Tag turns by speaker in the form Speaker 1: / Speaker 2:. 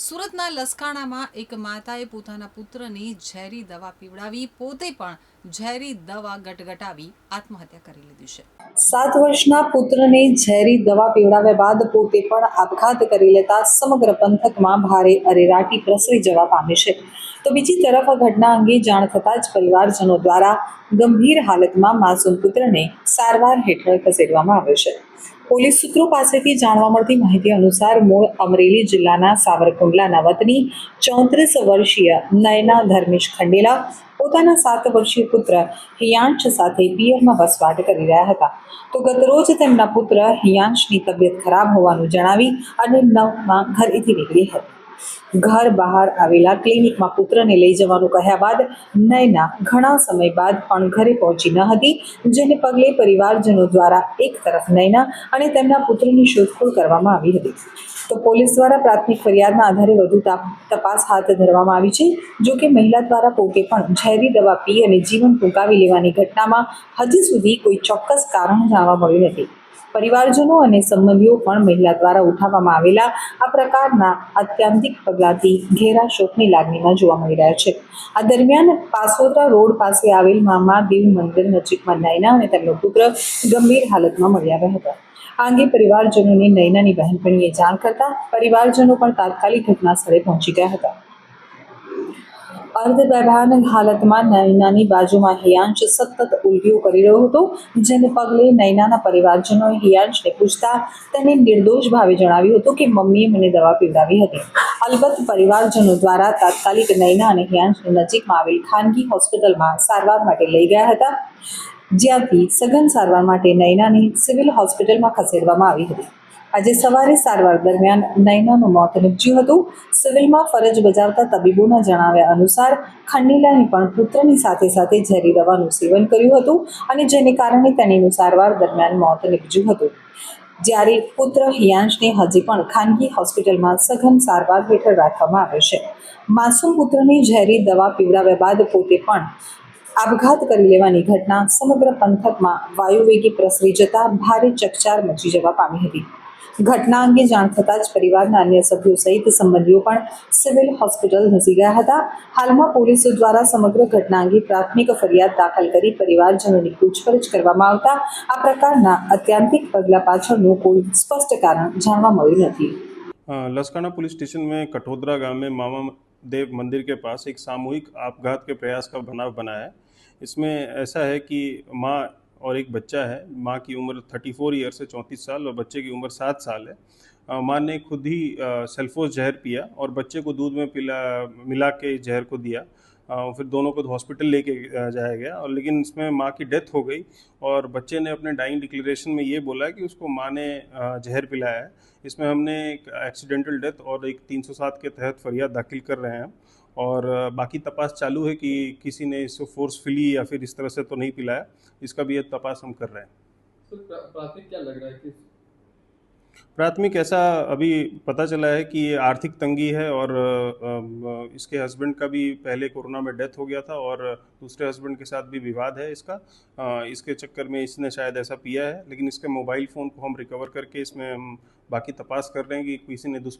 Speaker 1: સુરતના લસકાણામાં એક માતાએ પોતાના પુત્રને ઝેરી દવા પીવડાવી, પોતે પણ ઝેરી દવા ગટગટાવી આત્મહત્યા કરી લીધી છે.
Speaker 2: સાત વર્ષના પુત્રને ઝેરી દવા પીવડાવ્યા બાદ પોતે પણ આપઘાત કરી લેતા સમગ્ર પંથકમાં ભારે અરેરાટી પ્રસરી જવા પામી છે. તો બીજી તરફ ઘટના અંગે જાણ થતાં જ પરિવારજનો દ્વારા ગંભીર હાલતમાં માસૂમ પુત્રને સારવાર હેઠળ ખસેડવામાં આવ્યો છે. પોલીસ સૂત્રો પાસેથી જાણવા મળતી માહિતી અનુસાર મૂળ અમરેલી જિલ્લાના સાવરકુંડલાના વતની ચોત્રીસ વર્ષીય નયના ધર્મેશ ખંડેલા પોતાના સાત વર્ષીય પુત્ર હિયાંશ સાથે પિયરમાં વસવાટ કરી રહ્યા હતા. તો ગતરોજ તેમના પુત્ર હિયાંશની તબિયત ખરાબ હોવાનું જણાવી અને નવમાં ઘરેથી નીકળી હતી. ઘર બહાર આવેલા ક્લિનિકમાં પુત્રને લઈ જવાનું કહ્યા બાદ નયના ઘણા સમય બાદ પણ ઘરે પહોંચી ન હતી, જેને પગલે પરિવારજનો દ્વારા એક તરફ નયના અને તેમના પુત્રની શોધખોળ કરવામાં આવી હતી. તો પોલીસ દ્વારા પ્રાથમિક ફરિયાદના આધારે વધુ તાપ- તપાસ હાથ ધરવામાં આવી છે, જો કે મહિલા દ્વારા પોતે પણ ઝેરી દવા પી અને જીવન ટૂંકાવી લેવાની ઘટનામાં હજી સુધી કોઈ ચોક્કસ કારણ જાણવા મળ્યું નથી. પરિવારજનો અને સંબંધીઓ પણ મહિલા દ્વારા ઉઠાવવામાં આવેલા આ પ્રકારના આત્યંતિક પગલાંથી ઘેરા શોકની લાગણીમાં જોવા મળી રહ્યા છે. આ દરમિયાન પાસોદરા રોડ પાસે આવેલ મામા દેવ મંદિર નજીકમાં નયના અને તેમનો પુત્ર ગંભીર હાલતમાં મળી આવ્યા હતા. આ અંગે પરિવારજનોને નયનાની બહેનપણીએ જાણ કરતા પરિવારજનો પણ તાત્કાલિક ઘટના સ્થળે પહોંચી ગયા હતા. અર્ધ બેભાન હાલતમાં નૈનાની બાજુમાં હિયાંશ સતત ઉલટીઓ કરી રહ્યો હતો, જેને પગલે નૈનાના પરિવારજનોએ હિયાંશને પૂછતા તેને નિર્દોષ ભાવે જણાવ્યું હતું કે મમ્મીએ મને દવા પીવડાવી હતી. અલબત્ત પરિવારજનો દ્વારા તાત્કાલિક નૈના અને હિયાંશને નજીકમાં આવેલ ખાનગી હોસ્પિટલમાં સારવાર માટે લઈ ગયા હતા, જ્યાંથી સઘન સારવાર માટે નૈનાને સિવિલ હોસ્પિટલમાં ખસેડવામાં આવી હતી. આજે સવારે સારવાર દરમિયાન નૈનાનું મોત નીપજ્યું હતું. સિવિલમાં ફરજ બજાવતા તબીબોના જણાવ્યા અનુસાર ખંડીલાને પણ પુત્રની સાથે સાથે ઝેરી દવાનું સેવન કર્યું હતું અને જેને કારણે તેણીનું સારવાર દરમિયાન મોત નીપજ્યું હતું. જ્યારે પુત્ર હિયાંશને હજી પણ ખાનગી હોસ્પિટલમાં સઘન સારવાર હેઠળ રાખવામાં આવે છે. માસૂમ પુત્રને ઝેરી દવા પીવડાવ્યા બાદ પોતે પણ આપઘાત કરી લેવાની ઘટના સમગ્ર પંથકમાં વાયુવેગે પ્રસરી જતા ભારે ચકચાર મચી જવા પામી હતી. ઘટના અંગે જાણ થતાં જ પરિવારના અન્ય સભ્યો સહિત સંબંધીઓ પણ સિવિલ હોસ્પિટલ ધસી ગયા હતા હાલમાં પોલીસ દ્વારા સમગ્ર ઘટના અંગે પ્રાથમિક ફરિયાદ દાખલ કરી પરિવારજનોની પૂછપરછ કરવામાં આવતા આ પ્રકારના અત્યાંતિક પગલાં પાછળનું કોઈ સ્પષ્ટ કારણ જાણવા મળ્યું નથી
Speaker 3: अ, लसकाना पुलिस स्टेशन में कठोदरा गांव में मामा देव मंदिर के पास एक सामूहिक आपघात के प्रयास का बनाव बना है इसमें ऐसा है कि माँ और एक बच्चा है, माँ की उम्र 34 ईयर से 34 साल और बच्चे की उम्र सात साल है। माँ ने खुद ही सेल्फोज जहर पिया और बच्चे को दूध में पिला, मिला के जहर को दिया। फिर दोनों को हॉस्पिटल लेके जाया गया। और लेकिन इसमें माँ की डेथ हो गई और बच्चे ने अपने डाइंग डिक्लेरेशन में ये बोला कि उसको माँ ने जहर पिलाया है। इसमें हमने एक एक्सीडेंटल डेथ और एक 307 के तहत फरियाद दाखिल कर रहे हैं। और बाकी तपास चालू है कि किसी ने इसको फोर्सफुली या फिर इस तरह से तो नहीं पिलाया। इसका भी तपास हम कर रहे हैं।
Speaker 4: सर प्राथमिक क्या लग रहा है कि
Speaker 3: प्राथमिक ऐसा अभी पता चला है कि ये आर्थिक तंगी है और इसके हस्बैंड का भी पहले कोरोना में डेथ हो गया था और दूसरे हस्बैंड के साथ भी विवाद है इसका। इसके चक्कर में इसने शायद ऐसा पिया है, लेकिन इसके मोबाइल फ़ोन को हम रिकवर करके इसमें हम बाकी तपास कर रहे हैं कि किसी ने दुष्प्र